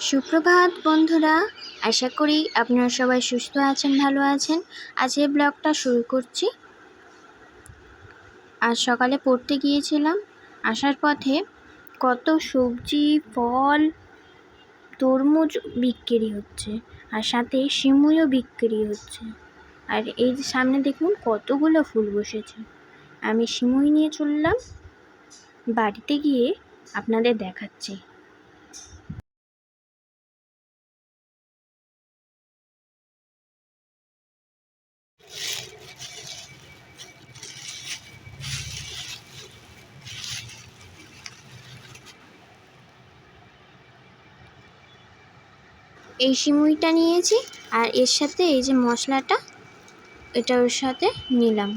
সুপ্রভাত, বন্ধুরা। আশা করি আপনারা সবাই সুস্থ আছেন, ভালো আছেন। আজ এই ব্লগটা শুরু করছি। আজ সকালে পড়তে গিয়েছিলাম। আসার পথে কত সবজি, ফল, তরমুজ বিক্রি হচ্ছে, আর সাথে শিমুইও বিক্রি হচ্ছে। আর এই যে সামনে দেখুন, কতগুলো ফুল বসেছে। আমি শিমুই নিয়ে চললাম। বাড়িতে গিয়ে আপনাদের দেখাচ্ছি। এই সিমুইটা নিয়েছি আর এর সাথে এই যে মশলাটা, এটা ওর সাথে নিলাম।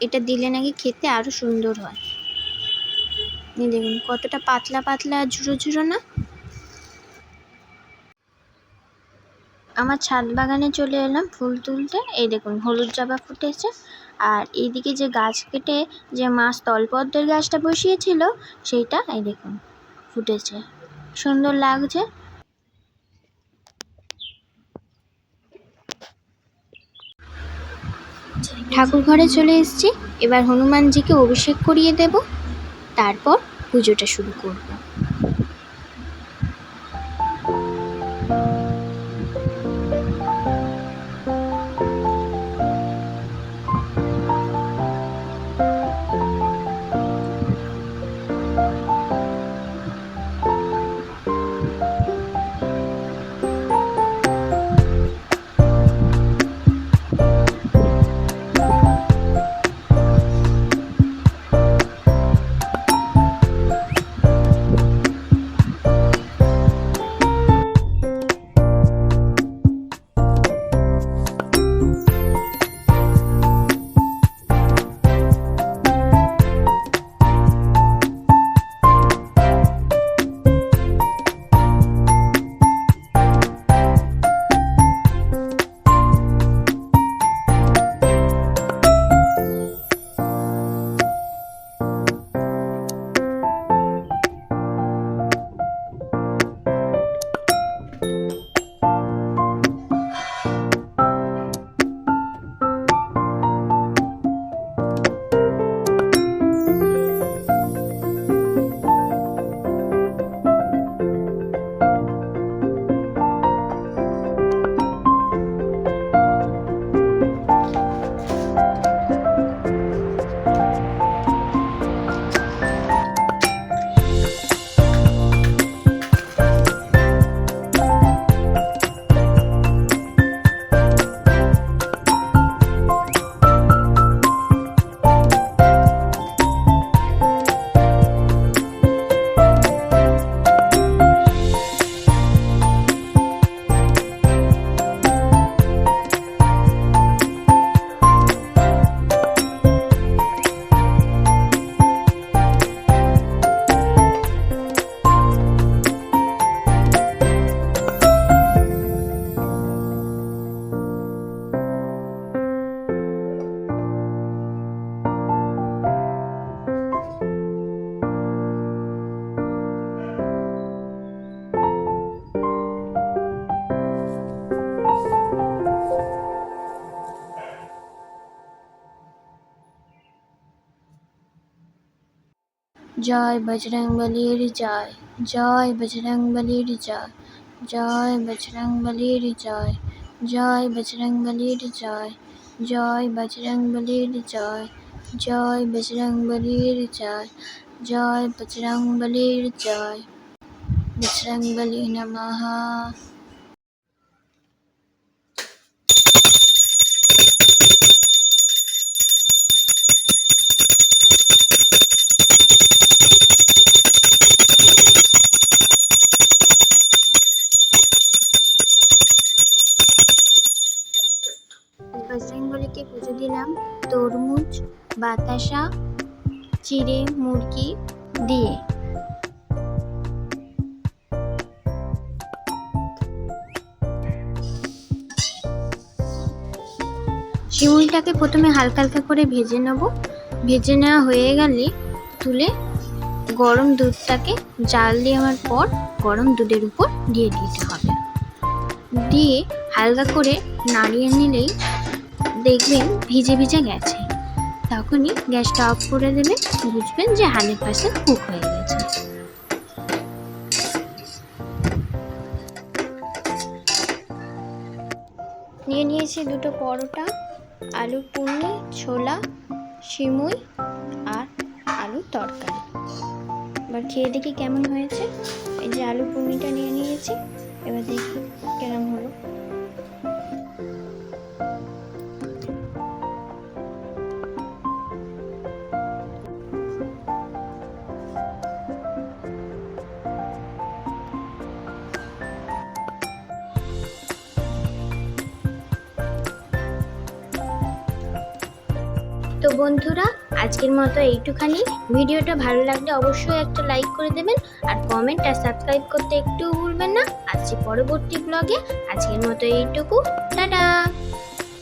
এটা দিলে নাকি খেতে আরও সুন্দর হয়। এই দেখুন, কতটা পাতলা পাতলা ঝুরো ঝুরো না? আমার ছাদ বাগানে চলে এলাম ফুল তুলতে। এই দেখুন, হলুদ জবা ফুটেছে। আর এইদিকে যে গাছ কেটে যে মাছ স্থলপদ্মের গাছটা বসিয়েছিল, সেইটা এই দেখুন ফুটেছে। সুন্দর লাগছে। ঠাকুর ঘরে চলে এসেছি। এবার হনুমানজিকে অভিষেক করিয়ে দেব। তারপর পুজোটা শুরু করব। জয় বজরংবলীর জয় জয় বজরংবলীর জয় জয় বজরংবলীর জয় জয় বজরংবলীর জয় জয় বজরংবলীর জয় জয় বজরংবলীর জয় জয় বজরংবলীর জয় বজরংবলী নমঃ বজরংবলীকে পুজো দিলাম। তরমুজ, বাতাসা, চিড়ে, মুরগি দিয়ে। শিমুলটাকে প্রথমে হালকা হালকা করে ভেজে নেব। ভেজে নেওয়া হয়ে গেলে তুলে গরম দুধটাকে জাল দেওয়ার পর গরম দুধের উপর দিয়ে দিতে হবে। দিয়ে হালকা করে নাড়িয়ে নিলেই দেখবেন ভিজে ভিজে গেছে। তখনই গ্যাসটা অফ করে দেবেন, বুঝবেন যে হান্ড্রেড পার্সেন্ট কুক হয়ে গেছে। নিয়ে নিয়েছি দুটো পরোটা, আলু পুনি ছোলা, সিমুই আর আলুর তরকারি। এবার খেয়ে দেখি কেমন হয়েছে। এই যে আলু পুনিটা নিয়ে নিয়েছি, এবার দেখি তো বন্ধুরা আজকের মতো এইটুখানি। ভিডিওটা ভালো লাগলে অবশ্যই একটা লাইক করে দেবেন আর কমেন্ট আর সাবস্ক্রাইব করতে একটু ভুলবেন না। আজকে পরবর্তী ব্লগে আজকের মতো এইটুকু। টাটা!